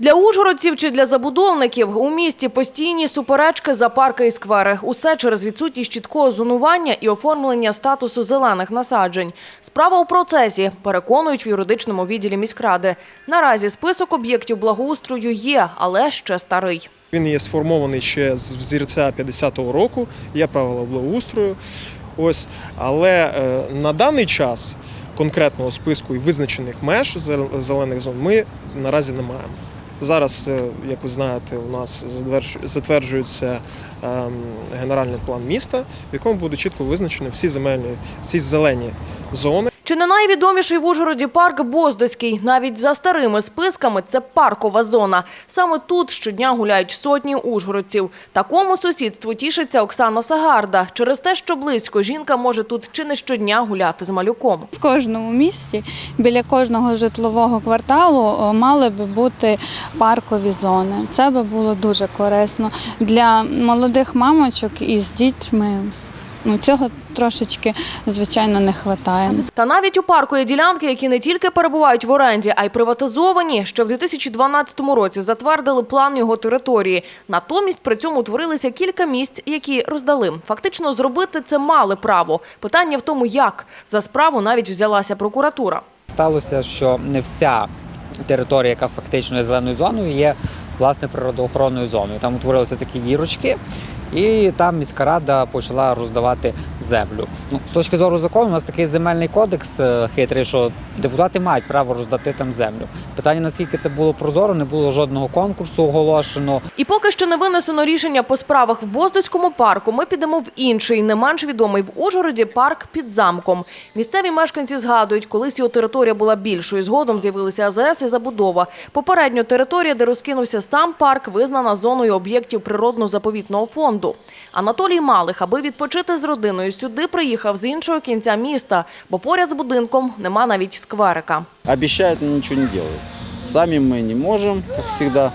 Для ужгородців чи для забудовників у місті постійні суперечки за парки і сквери. Усе через відсутність чіткого зонування і оформлення статусу зелених насаджень. Справа у процесі, переконують в юридичному відділі міськради. Наразі список об'єктів благоустрою є, але ще старий. Він є сформований ще з взірця 50-го року, є правила благоустрою. Ось, але е, на даний час конкретного списку і визначених меж зел- зелених зон ми наразі не маємо. Зараз, е, як ви знаєте, у нас затверджується ем, генеральний план міста, в якому буде чітко визначено всі земельні, всі зелені зони. Чи не найвідоміший в Ужгороді парк Боздоський? Навіть за старими списками це паркова зона. Саме тут щодня гуляють сотні ужгородців. Такому сусідству тішиться Оксана Сагарда. Через те, що близько, жінка може тут чи не щодня гуляти з малюком. В кожному місті біля кожного житлового кварталу мали би бути паркові зони. Це би було дуже корисно для молодих мамочок із дітьми. Ну, цього трошечки, звичайно, не вистачає. Та навіть у парку є ділянки, які не тільки перебувають в оренді, а й приватизовані, що в 2012 році затвердили план його території. Натомість при цьому утворилися кілька місць, які роздали. Фактично зробити це мали право. Питання в тому, як за справу навіть взялася прокуратура. Сталося, що не вся територія, яка фактично є зеленою зоною, є власне природоохоронною зоною. Там утворилися такі дірочки, і там міська рада почала роздавати землю. Ну, з точки зору закону, у нас такий земельний кодекс е, хитрий, що депутати мають право роздати там землю. Питання наскільки це було прозоро, не було жодного конкурсу оголошено. І поки що не винесено рішення по справах в Боздоському парку, ми підемо в інший, не менш відомий в Ужгороді парк під замком. Місцеві мешканці згадують, колись його територія була більшою. Згодом з'явилися АЗС і забудова. Попередньо територія, де розкинувся сам парк, визнана зоною об'єктів природно-заповітного фонду. Анатолій Малих, аби відпочити з родиною, сюди приїхав з іншого кінця міста, бо поряд з будинком нема навіть скверика. Обіцяють, але нічого не роблять. Самі ми не можемо, як завжди,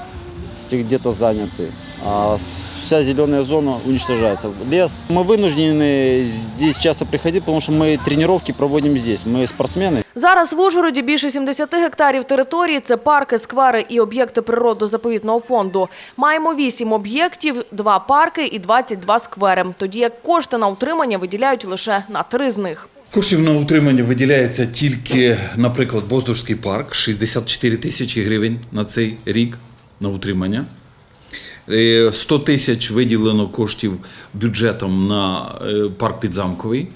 всі где-то заняты А вся зеленая зона уничтожается. Лес. Мы вынуждены здесь часто приходить, потому что мы тренировки проводим здесь. Мы спортсмены. Зараз в Ужгороді більше 70 гектарів території – це парки, сквери і об'єкти природно-заповітного фонду. Маємо 8 об'єктів, 2 парки і 22 сквери. Тоді як кошти на утримання виділяють лише на три з них. Коштів на утримання виділяється тільки, наприклад, Боздорський парк 64 тисячі гривень на цей рік на утримання. Е, 100 тисяч виділено коштів бюджетом на е, парк Підзамковий.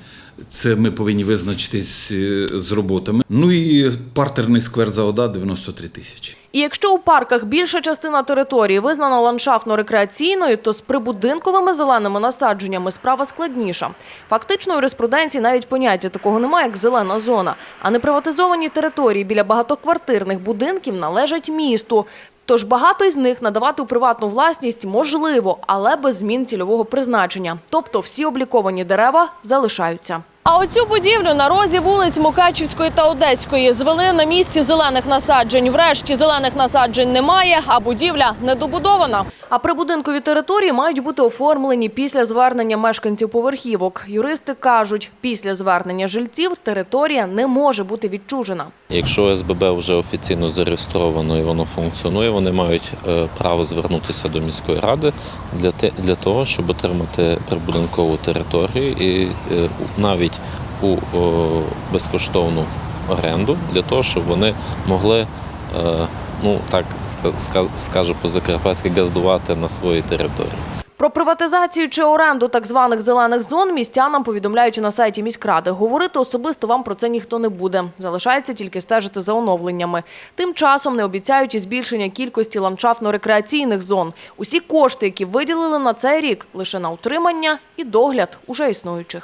Це ми повинні визначитись е, з роботами. Ну і партерний сквер за ОДА 93 тисячі. І якщо у парках більша частина території визнана ландшафтно-рекреаційною, то з прибудинковими зеленими насадженнями справа складніша. Фактично, у юриспруденції навіть поняття такого немає, як зелена зона. А неприватизовані території біля багатоквартирних будинків належать місту. Тож багато із них надавати у приватну власність можливо, але без змін цільового призначення. Тобто всі обліковані дерева залишаються. А оцю будівлю на розі вулиць Мукачівської та Одеської звели на місці зелених насаджень. Врешті зелених насаджень немає, а будівля недобудована. А прибудинкові території мають бути оформлені після звернення мешканців поверхівок. Юристи кажуть, після звернення жильців територія не може бути відчужена. Якщо СББ вже офіційно зареєстровано і воно функціонує, вони мають е, право звернутися до міської ради для того, щоб отримати прибудинкову територію і е, навіть у о, безкоштовну оренду для того, щоб вони могли. е, Ну так ска- ска- скажу по закарпатськи газдувати на своїй території. Про приватизацію чи оренду так званих зелених зон містянам повідомляють на сайті міськради. Говорити особисто вам про це ніхто не буде. Залишається тільки стежити за оновленнями. Тим часом не обіцяють і збільшення кількості ландшафтно-рекреаційних зон. Усі кошти, які виділили на цей рік, лише на утримання і догляд уже існуючих.